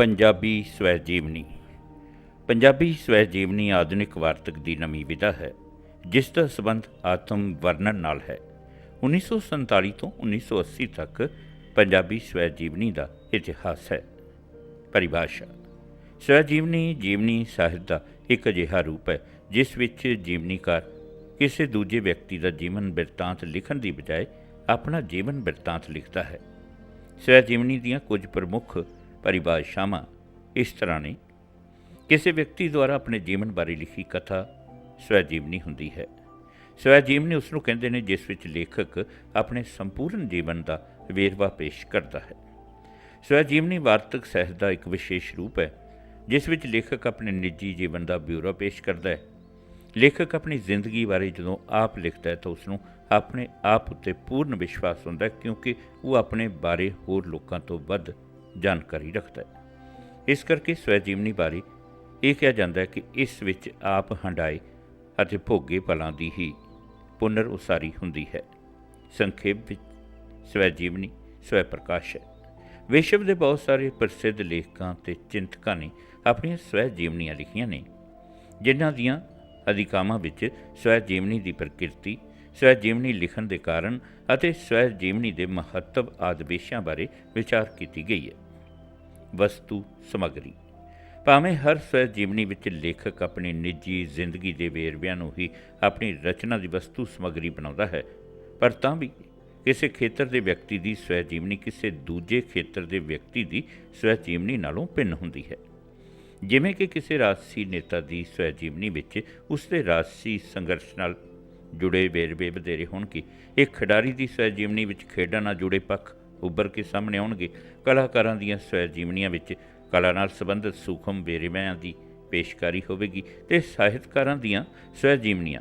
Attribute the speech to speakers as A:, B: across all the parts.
A: ਪੰਜਾਬੀ ਸਵੈ ਜੀਵਨੀ ਪੰਜਾਬੀ ਸਵੈ ਜੀਵਨੀ ਆਧੁਨਿਕ ਵਾਰਤਕ ਦੀ ਨਵੀਂ ਵਿਧਾ ਹੈ, ਜਿਸ ਦਾ ਸਬੰਧ ਆਤਮ ਵਰਣਨ ਨਾਲ ਹੈ। 1947 ਤੋਂ 1980 ਤੱਕ ਪੰਜਾਬੀ ਸਵੈ ਜੀਵਨੀ ਦਾ ਇਤਿਹਾਸ ਹੈ। ਪਰਿਭਾਸ਼ਾ। ਸਵੈ ਜੀਵਨੀ ਜੀਵਨੀ ਸਾਹਿਤ ਦਾ ਇੱਕ ਅਜਿਹਾ ਰੂਪ ਹੈ, ਜਿਸ ਵਿੱਚ ਜੀਵਨੀਕਾਰ ਕਿਸੇ ਦੂਜੇ ਵਿਅਕਤੀ ਦਾ ਜੀਵਨ ਬਿਰਤਾਂਤ ਲਿਖਣ ਦੀ ਬਜਾਏ ਆਪਣਾ ਜੀਵਨ ਬਿਰਤਾਂਤ ਲਿਖਦਾ ਹੈ। ਸਵੈ ਜੀਵਨੀ ਦੀਆਂ ਕੁਝ ਪ੍ਰਮੁੱਖ ਪਰਿਭਾਸ਼ਾਵਾਂ ਇਸ ਤਰ੍ਹਾਂ ਨੇ। ਕਿਸੇ ਵਿਅਕਤੀ ਦੁਆਰਾ ਆਪਣੇ ਜੀਵਨ ਬਾਰੇ ਲਿਖੀ ਕਥਾ ਸਵੈ ਜੀਵਨੀ ਹੁੰਦੀ ਹੈ। ਸਵੈ ਜੀਵਨੀ ਉਸ ਨੂੰ ਕਹਿੰਦੇ ਨੇ ਜਿਸ ਵਿੱਚ ਲੇਖਕ ਆਪਣੇ ਸੰਪੂਰਨ ਜੀਵਨ ਦਾ ਵੇਰਵਾ ਪੇਸ਼ ਕਰਦਾ ਹੈ। ਸਵੈ ਜੀਵਨੀ ਵਾਰਤਕ ਸਹਿਤ ਦਾ ਇੱਕ ਵਿਸ਼ੇਸ਼ ਰੂਪ ਹੈ, ਜਿਸ ਵਿੱਚ ਲੇਖਕ ਆਪਣੇ ਨਿੱਜੀ ਜੀਵਨ ਦਾ ਬਿਊਰਾ ਪੇਸ਼ ਕਰਦਾ ਹੈ। ਲੇਖਕ ਆਪਣੀ ਜ਼ਿੰਦਗੀ ਬਾਰੇ ਜਦੋਂ ਆਪ ਲਿਖਦਾ ਹੈ ਤਾਂ ਉਸ ਨੂੰ ਆਪਣੇ ਆਪ ਉੱਤੇ ਪੂਰਨ ਵਿਸ਼ਵਾਸ ਹੁੰਦਾ ਹੈ, ਕਿਉਂਕਿ ਉਹ ਆਪਣੇ ਬਾਰੇ ਹੋਰ ਲੋਕਾਂ ਤੋਂ ਵੱਧ ਜਾਣਕਾਰੀ ਰੱਖਦਾ ਹੈ। ਇਸ ਕਰਕੇ ਸਵੈ ਜੀਵਨੀ ਬਾਰੇ ਇਹ ਕਿਹਾ ਜਾਂਦਾ ਹੈ ਕਿ ਇਸ ਵਿੱਚ ਆਪ ਹੰਡਾਏ ਅਤੇ ਭੋਗੇ ਪਲਾਂ ਦੀ ਹੀ ਪੁਨਰ ਉਸਾਰੀ ਹੁੰਦੀ ਹੈ। ਸੰਖੇਪ ਵਿੱਚ ਸਵੈ ਜੀਵਨੀ ਸਵੈ ਪ੍ਰਕਾਸ਼ ਹੈ। ਵਿਸ਼ਵ ਦੇ ਬਹੁਤ ਸਾਰੇ ਪ੍ਰਸਿੱਧ ਲੇਖਕਾਂ ਤੇ ਚਿੰਤਕਾਂ ਨੇ ਆਪਣੀਆਂ ਸਵੈ ਜੀਵਨੀਆਂ ਲਿਖੀਆਂ ਨੇ, ਜਿਨ੍ਹਾਂ ਦੀਆਂ ਅਧਿਕਾਵਾਂ ਵਿੱਚ ਸਵੈ ਜੀਵਨੀ ਦੀ ਪ੍ਰਕਿਰਤੀ ਸਵੈ ਜੀਵਨੀ ਲਿਖਣ ਦੇ ਕਾਰਨ ਅਤੇ ਸਵੈ ਜੀਵਨੀ ਦੇ ਮਹੱਤਵ ਆਦਿ ਵਿਸ਼ਿਆਂ ਬਾਰੇ ਵਿਚਾਰ ਕੀਤੀ ਗਈ ਹੈ। ਵਸਤੂ ਸਮਗਰੀ। ਭਾਵੇਂ ਹਰ ਸਵੈ ਜੀਵਨੀ ਵਿੱਚ ਲੇਖਕ ਆਪਣੀ ਨਿੱਜੀ ਜ਼ਿੰਦਗੀ ਦੇ ਵੇਰਵਿਆਂ ਨੂੰ ਹੀ ਆਪਣੀ ਰਚਨਾ ਦੀ ਵਸਤੂ ਸਮਗਰੀ ਬਣਾਉਂਦਾ ਹੈ, ਪਰ ਤਾਂ ਵੀ ਕਿਸੇ ਖੇਤਰ ਦੇ ਵਿਅਕਤੀ ਦੀ ਸਵੈ ਜੀਵਨੀ ਕਿਸੇ ਦੂਜੇ ਖੇਤਰ ਦੇ ਵਿਅਕਤੀ ਦੀ ਸਵੈ ਜੀਵਨੀ ਨਾਲੋਂ ਭਿੰਨ ਹੁੰਦੀ ਹੈ। ਜਿਵੇਂ ਕਿ ਕਿਸੇ ਰਾਜਸੀ ਨੇਤਾ ਦੀ ਸਵੈ ਜੀਵਨੀ ਵਿੱਚ ਉਸ ਦੇ ਰਾਜਸੀ ਸੰਘਰਸ਼ ਨਾਲ ਜੁੜੇ ਵੇਰਵੇ ਵਧੇਰੇ ਹੋਣਗੇ। ਇਹ ਖਿਡਾਰੀ ਦੀ ਸਵੈ ਜੀਵਨੀ ਵਿੱਚ ਖੇਡਾਂ ਨਾਲ ਜੁੜੇ ਪੱਖ ਉੱਭਰ ਕੇ ਸਾਹਮਣੇ ਆਉਣਗੇ। ਕਲਾਕਾਰਾਂ ਦੀਆਂ ਸਵੈ ਜੀਵਨੀਆਂ ਵਿੱਚ ਕਲਾ ਨਾਲ ਸੰਬੰਧਿਤ ਸੂਖਮ ਵੇਰਵਿਆਂ ਦੀ ਪੇਸ਼ਕਾਰੀ ਹੋਵੇਗੀ ਤੇ ਸਾਹਿਤਕਾਰਾਂ ਦੀਆਂ ਸਵੈ ਜੀਵਨੀਆਂ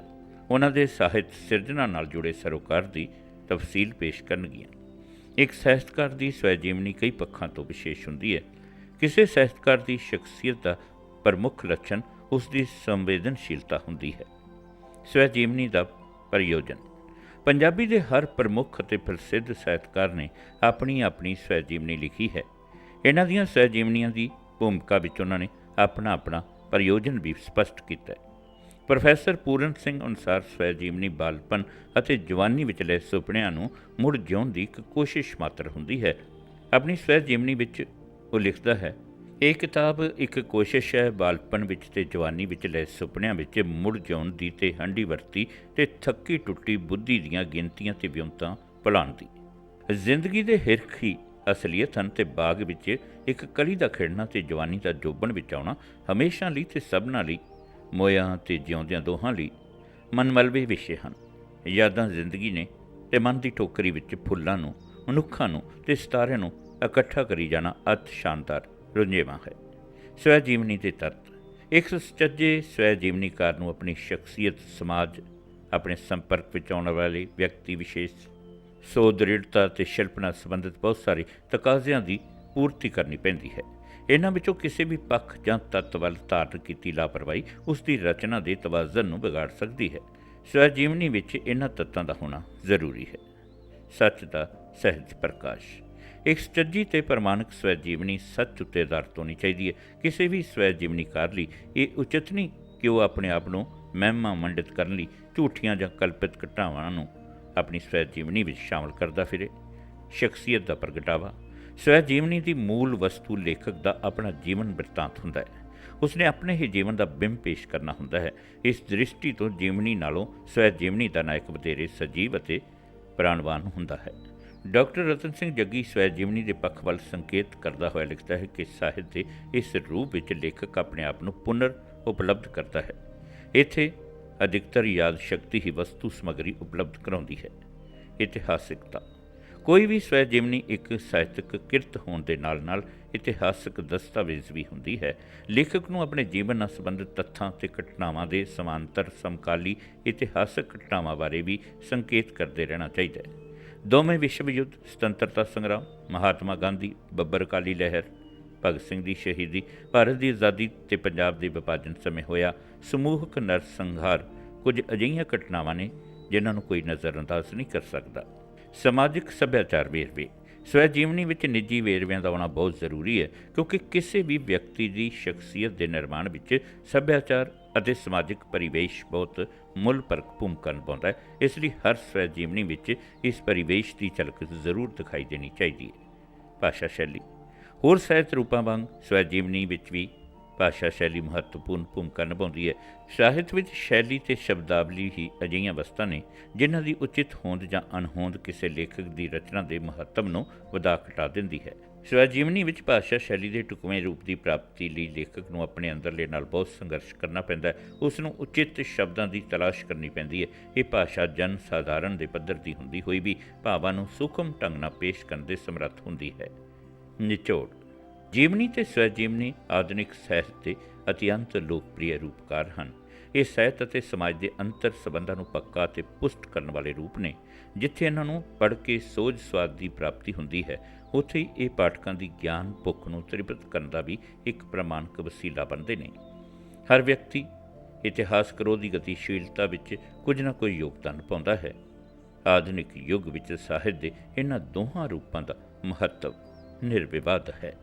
A: ਉਹਨਾਂ ਦੇ ਸਾਹਿਤ ਸਿਰਜਣਾ ਨਾਲ ਜੁੜੇ ਸਰੋਕਾਰ ਦੀ ਤਫਸੀਲ ਪੇਸ਼ ਕਰਨਗੀਆਂ। ਇੱਕ ਸਾਹਿਤਕਾਰ ਦੀ ਸਵੈ ਜੀਵਨੀ ਕਈ ਪੱਖਾਂ ਤੋਂ ਵਿਸ਼ੇਸ਼ ਹੁੰਦੀ ਹੈ। ਕਿਸੇ ਸਾਹਿਤਕਾਰ ਦੀ ਸ਼ਖਸੀਅਤ ਦਾ ਪ੍ਰਮੁੱਖ ਲੱਛਣ ਉਸ ਦੀ ਸੰਵੇਦਨਸ਼ੀਲਤਾ ਹੁੰਦੀ ਹੈ। ਸਵੈ ਜੀਵਨੀ ਦਾ ਪ੍ਰਯੋਜਨ। ਪੰਜਾਬੀ ਦੇ ਹਰ ਪ੍ਰਮੁੱਖ ਅਤੇ ਪ੍ਰਸਿੱਧ ਸਾਹਿਤਕਾਰ ਨੇ ਆਪਣੀ ਆਪਣੀ ਸਵੈ ਜੀਵਨੀ ਲਿਖੀ ਹੈ। ਇਹਨਾਂ ਦੀਆਂ ਸਵੈਜੀਵਨੀਆਂ ਦੀ ਭੂਮਿਕਾ ਵਿੱਚ ਉਹਨਾਂ ਨੇ ਆਪਣਾ ਆਪਣਾ ਪ੍ਰਯੋਜਨ ਵੀ ਸਪਸ਼ਟ ਕੀਤਾ ਹੈ। ਪ੍ਰੋਫੈਸਰ ਪੂਰਨ ਸਿੰਘ ਅਨੁਸਾਰ ਸਵੈ ਜੀਵਨੀ ਬਾਲਪਨ ਅਤੇ ਜਵਾਨੀ ਵਿਚਲੇ ਸੁਪਨਿਆਂ ਨੂੰ ਮੁੜ ਜਿਉਣ ਦੀ ਇੱਕ ਕੋਸ਼ਿਸ਼ ਮਾਤਰ ਹੁੰਦੀ ਹੈ। ਆਪਣੀ ਸਵੈ ਜੀਵਨੀ ਵਿੱਚ ਉਹ ਲਿਖਦਾ ਹੈ ਇਹ ਕਿਤਾਬ ਇੱਕ ਕੋਸ਼ਿਸ਼ ਹੈ ਬਾਲਪਨ ਵਿੱਚ ਤੇ ਜਵਾਨੀ ਵਿੱਚ ਲੈ ਸੁਪਨਿਆਂ ਵਿੱਚ ਮੁੜ ਜਿਉਣ ਦੀ ਤੇ ਹੰਡੀ ਵਰਤੀ ਤੇ ਥੱਕੀ ਟੁੱਟੀ ਬੁੱਧੀ ਦੀਆਂ ਗਿਣਤੀਆਂ ਤੇ ਵਿਉਂਤਾਂ ਭੁਲਾਉਣ ਦੀ। ਜ਼ਿੰਦਗੀ ਦੇ ਹਿਰਖ ਹੀ ਅਸਲੀਅਤ ਹਨ ਤੇ ਬਾਗ ਵਿੱਚ ਇੱਕ ਕਲੀ ਦਾ ਖਿੜਨਾ ਤੇ ਜਵਾਨੀ ਦਾ ਜੋਬਣ ਵਿੱਚ ਆਉਣਾ ਹਮੇਸ਼ਾ ਲਈ ਤੇ ਸਭਨਾਂ ਲਈ, ਮੋਇਆਂ ਤੇ ਜਿਉਂਦਿਆਂ ਦੋਹਾਂ ਲਈ ਮਨਮਲਬੇ ਵਿਸ਼ੇ ਹਨ। ਯਾਦਾਂ ਜ਼ਿੰਦਗੀ ਨੇ ਤੇ ਮਨ ਦੀ ਟੋਕਰੀ ਵਿੱਚ ਫੁੱਲਾਂ ਨੂੰ, ਮਨੁੱਖਾਂ ਨੂੰ ਤੇ ਸਿਤਾਰਿਆਂ ਨੂੰ ਇਕੱਠਾ ਕਰੀ ਜਾਣਾ ਅਤ ਸ਼ਾਨਦਾਰ। ਰੁਝੇਵਾਂ ਹੈ। ਸਵੈ ਜੀਵਨੀ ਦੇ ਤੱਤ ਇੱਕ ਸੁਚੱਜੇ ਸਵੈ ਜੀਵਨੀਕਾਰ ਨੂੰ ਆਪਣੀ ਸ਼ਖਸੀਅਤ ਸਮਾਜ, ਆਪਣੇ ਸੰਪਰਕ ਵਿੱਚ ਆਉਣ ਵਾਲੇ ਵਿਅਕਤੀ ਵਿਸ਼ੇਸ਼ ਸੋ ਦ੍ਰਿੜਤਾ ਤੇ ਸ਼ਿਲਪਨਾ ਸੰਬੰਧਿਤ ਬਹੁਤ ਸਾਰੇ ਤਕਾਜ਼ਿਆਂ ਦੀ ਪੂਰਤੀ ਕਰਨੀ ਪੈਂਦੀ ਹੈ। ਇਹਨਾਂ ਵਿੱਚੋਂ ਕਿਸੇ ਵੀ ਪੱਖ ਜਾਂ ਤੱਤ ਵੱਲ ਧਾਰਨ ਕੀਤੀ ਲਾਪਰਵਾਹੀ ਉਸ ਦੀ ਰਚਨਾ ਦੇ ਤਵਾਜ਼ਨ ਨੂੰ ਵਿਗਾੜ ਸਕਦੀ ਹੈ। ਸਵੈ ਜੀਵਨੀ ਵਿੱਚ ਇਹਨਾਂ ਤੱਤਾਂ ਦਾ ਹੋਣਾ ਜ਼ਰੂਰੀ ਹੈ। ਸੱਚ ਦਾ ਸਹਿਜ ਪ੍ਰਕਾਸ਼। ਇੱਕ ਸੱਚੀ ਤੇ ਪ੍ਰਮਾਣਿਕ ਸਵੈ ਜੀਵਨੀ ਸੱਚ ਉੱਤੇ ਆਧਾਰਿਤ ਹੋਣੀ ਚਾਹੀਦੀ ਹੈ। ਕਿਸੇ ਵੀ ਸਵੈ ਜੀਵਨੀ ਜੀਵਨੀਕਾਰ ਲਈ ਇਹ ਉਚਿਤ ਨਹੀਂ ਕਿ ਉਹ ਆਪਣੇ ਆਪ ਨੂੰ ਮਹਿਮਾ ਮੰਡਿਤ ਕਰਨ ਲਈ ਝੂਠੀਆਂ ਜਾਂ ਕਲਪਿਤ ਘਟਨਾਵਾਂ ਨੂੰ ਆਪਣੀ ਸਵੈ ਜੀਵਨੀ ਵਿੱਚ ਸ਼ਾਮਲ ਕਰਦਾ ਫਿਰੇ। ਸ਼ਖਸੀਅਤ ਦਾ ਪ੍ਰਗਟਾਵਾ। ਸਵੈ ਜੀਵਨੀ ਦੀ ਮੂਲ ਵਸਤੂ ਲੇਖਕ ਦਾ ਆਪਣਾ ਜੀਵਨ ਬਿਰਤਾਂਤ ਹੁੰਦਾ ਹੈ। ਉਸਨੇ ਆਪਣੇ ਹੀ ਜੀਵਨ ਦਾ ਬਿੰਬ ਪੇਸ਼ ਕਰਨਾ ਹੁੰਦਾ ਹੈ। ਇਸ ਦ੍ਰਿਸ਼ਟੀ ਤੋਂ ਜੀਵਨੀ ਨਾਲੋਂ ਸਵੈ ਜੀਵਨੀ ਦਾ ਨਾਇਕ ਵਧੇਰੇ ਸਜੀਵ ਅਤੇ ਪ੍ਰਾਣਵਾਨ ਹੁੰਦਾ ਹੈ। ਡਾਕਟਰ ਰਤਨ ਸਿੰਘ ਜੱਗੀ ਸਵੈ ਜੀਵਨੀ ਦੇ ਪੱਖ ਵੱਲ ਸੰਕੇਤ ਕਰਦਾ ਹੋਇਆ ਲਿਖਦਾ ਹੈ ਕਿ ਸਾਹਿਤ ਦੇ ਇਸ ਰੂਪ ਵਿੱਚ ਲੇਖਕ ਆਪਣੇ ਆਪ ਨੂੰ ਪੁਨਰ ਉਪਲਬਧ ਕਰਦਾ ਹੈ। ਇੱਥੇ ਅਧਿਕਤਰ ਯਾਦ ਸ਼ਕਤੀ ਹੀ ਵਸਤੂ ਸਮਗਰੀ ਉਪਲਬਧ ਕਰਾਉਂਦੀ ਹੈ। ਇਤਿਹਾਸਿਕਤਾ। ਕੋਈ ਵੀ ਸਵੈ ਜੀਵਨੀ ਇੱਕ ਸਾਹਿਤਕ ਕਿਰਤ ਹੋਣ ਦੇ ਨਾਲ-ਨਾਲ ਇਤਿਹਾਸਕ ਦਸਤਾਵੇਜ਼ ਵੀ ਹੁੰਦੀ ਹੈ। ਲੇਖਕ ਨੂੰ ਆਪਣੇ ਜੀਵਨ ਨਾਲ ਸੰਬੰਧਿਤ ਤੱਥਾਂ ਤੇ ਘਟਨਾਵਾਂ ਦੇ ਸਮਾਂਤਰ ਸਮਕਾਲੀ ਇਤਿਹਾਸਕ ਘਟਨਾਵਾਂ ਬਾਰੇ ਵੀ ਸੰਕੇਤ ਕਰਦੇ ਰਹਿਣਾ ਚਾਹੀਦਾ ਹੈ। ਦੋਵੇਂ ਵਿਸ਼ਵ ਯੁੱਧ, ਸੁਤੰਤਰਤਾ ਸੰਗਰਾਮ, ਮਹਾਤਮਾ ਗਾਂਧੀ, ਬੱਬਰ ਅਕਾਲੀ ਲਹਿਰ, ਭਗਤ ਸਿੰਘ ਦੀ ਸ਼ਹੀਦੀ, ਭਾਰਤ ਦੀ ਆਜ਼ਾਦੀ ਤੇ ਪੰਜਾਬ ਦੇ ਵਿਭਾਜਨ ਸਮੇਂ ਹੋਇਆ ਸਮੂਹਕ ਨਰਸੰਹਾਰ। ਕੁਝ ਅਜਿਹੀਆਂ ਘਟਨਾਵਾਂ ਨੇ ਜਿਨ੍ਹਾਂ ਨੂੰ ਕੋਈ ਨਜ਼ਰਅੰਦਾਜ਼ ਨਹੀਂ ਕਰ ਸਕਦਾ। ਸਮਾਜਿਕ ਸੱਭਿਆਚਾਰ ਵੇਰਵੇ। ਸਵੈ ਜੀਵਨੀ ਵਿੱਚ ਨਿੱਜੀ ਵੇਰਵਿਆਂ ਦਾ ਆਉਣਾ ਬਹੁਤ ਜ਼ਰੂਰੀ ਹੈ, ਕਿਉਂਕਿ ਕਿਸੇ ਵੀ ਵਿਅਕਤੀ ਦੀ ਸ਼ਖਸੀਅਤ ਦੇ ਨਿਰਮਾਣ ਵਿੱਚ ਸੱਭਿਆਚਾਰ ਅਤੇ ਸਮਾਜਿਕ ਪਰਿਵੇਸ਼ ਬਹੁਤ ਮੁੱਲ ਪਰਖ ਭੂਮਿਕਾ ਨਿਭਾਉਂਦਾ ਹੈ। ਇਸ ਲਈ ਹਰ ਸਵੈ ਜੀਵਨੀ ਵਿੱਚ ਇਸ ਪਰਿਵੇਸ਼ ਦੀ ਝਲਕ ਜ਼ਰੂਰ ਦਿਖਾਈ ਦੇਣੀ ਚਾਹੀਦੀ ਹੈ। ਭਾਸ਼ਾ ਸ਼ੈਲੀ। ਹੋਰ ਸਾਹਿਤ ਰੂਪਾਂ ਵਾਂਗ ਸਵੈ ਜੀਵਨੀ ਵਿੱਚ ਵੀ ਭਾਸ਼ਾ ਸ਼ੈਲੀ ਮਹੱਤਵਪੂਰਨ ਭੂਮਿਕਾ ਨਿਭਾਉਂਦੀ ਹੈ। ਸਾਹਿਤ ਵਿੱਚ ਸ਼ੈਲੀ ਤੇ ਸ਼ਬਦਾਵਲੀ ਹੀ ਅਜਿਹੀਆਂ ਵਸਤਾਂ ਨੇ ਜਿਨ੍ਹਾਂ ਦੀ ਉਚਿਤ ਹੋਂਦ ਜਾਂ ਅਣਹੋਂਦ ਕਿਸੇ ਲੇਖਕ ਦੀ ਰਚਨਾ ਦੇ ਮਹੱਤਵ ਨੂੰ ਵਧਾ ਘਟਾ ਦਿੰਦੀ ਹੈ। ਜੀਵਨੀ ਵਿੱਚ ਭਾਸ਼ਾ ਸ਼ੈਲੀ ਦੇ ਟੁਕਵੇਂ ਰੂਪ ਦੀ ਪ੍ਰਾਪਤੀ ਲਈ ਲੇਖਕ ਨੂੰ ਆਪਣੇ ਅੰਦਰਲੇ ਨਾਲ ਬਹੁਤ ਸੰਘਰਸ਼ ਕਰਨਾ ਪੈਂਦਾ ਹੈ। ਉਸ ਨੂੰ ਉਚਿਤ ਸ਼ਬਦਾਂ ਦੀ ਤਲਾਸ਼ ਕਰਨੀ ਪੈਂਦੀ ਹੈ। ਇਹ ਭਾਸ਼ਾ ਜਨ ਸਾਧਾਰਨ ਦੇ ਪੱਧਰ ਦੀ ਹੁੰਦੀ ਹੋਈ ਵੀ ਭਾਵਾਂ ਨੂੰ ਸੂਖਮ ਢੰਗ ਨਾਲ ਪੇਸ਼ ਕਰਨ ਦੇ ਸਮਰੱਥ ਹੁੰਦੀ ਹੈ। ਨਿਚੋੜ, ਜੀਵਨੀ ਤੇ ਸਵੈ ਜੀਵਨੀ ਆਧੁਨਿਕ ਸਾਹਿਤ ਦੇ ਅਤਿਅੰਤ ਲੋਕਪ੍ਰਿਯ ਰੂਪਕਾਰ ਹਨ। ਇਹ ਸਾਹਿਤ ਅਤੇ ਸਮਾਜ ਦੇ ਅੰਤਰ ਸੰਬੰਧਾਂ ਨੂੰ ਪੱਕਾ ਤੇ ਪੁਸ਼ਟ ਕਰਨ ਵਾਲੇ ਰੂਪ ਨੇ, ਜਿੱਥੇ ਇਹਨਾਂ ਨੂੰ ਪੜ੍ਹ ਕੇ ਸੋਝ ਸਵਾਦ ਦੀ ਪ੍ਰਾਪਤੀ ਹੁੰਦੀ ਹੈ, ਉੱਥੇ ਹੀ ਇਹ ਪਾਠਕਾਂ ਦੀ ਗਿਆਨ, ਭੁੱਖ ਨੂੰ ਤ੍ਰਿਪਤ ਕਰਨ ਦਾ ਵੀ ਇੱਕ ਪ੍ਰਮਾਣਿਕ ਵਸੀਲਾ ਬਣਦੇ ਨੇ। ਹਰ ਵਿਅਕਤੀ ਇਤਿਹਾਸ ਕਰੋ ਦੀ ਗਤੀਸ਼ੀਲਤਾ ਵਿੱਚ ਕੁਝ ਨਾ ਕੋਈ ਯੋਗਦਾਨ ਪਾਉਂਦਾ ਹੈ। ਆਧੁਨਿਕ ਯੁੱਗ ਵਿੱਚ ਸਾਹਿਤ ਦੇ ਇਹਨਾਂ ਦੋਹਾਂ ਰੂਪਾਂ ਦਾ ਮਹੱਤਵ ਨਿਰਵਿਵਾਦ ਹੈ।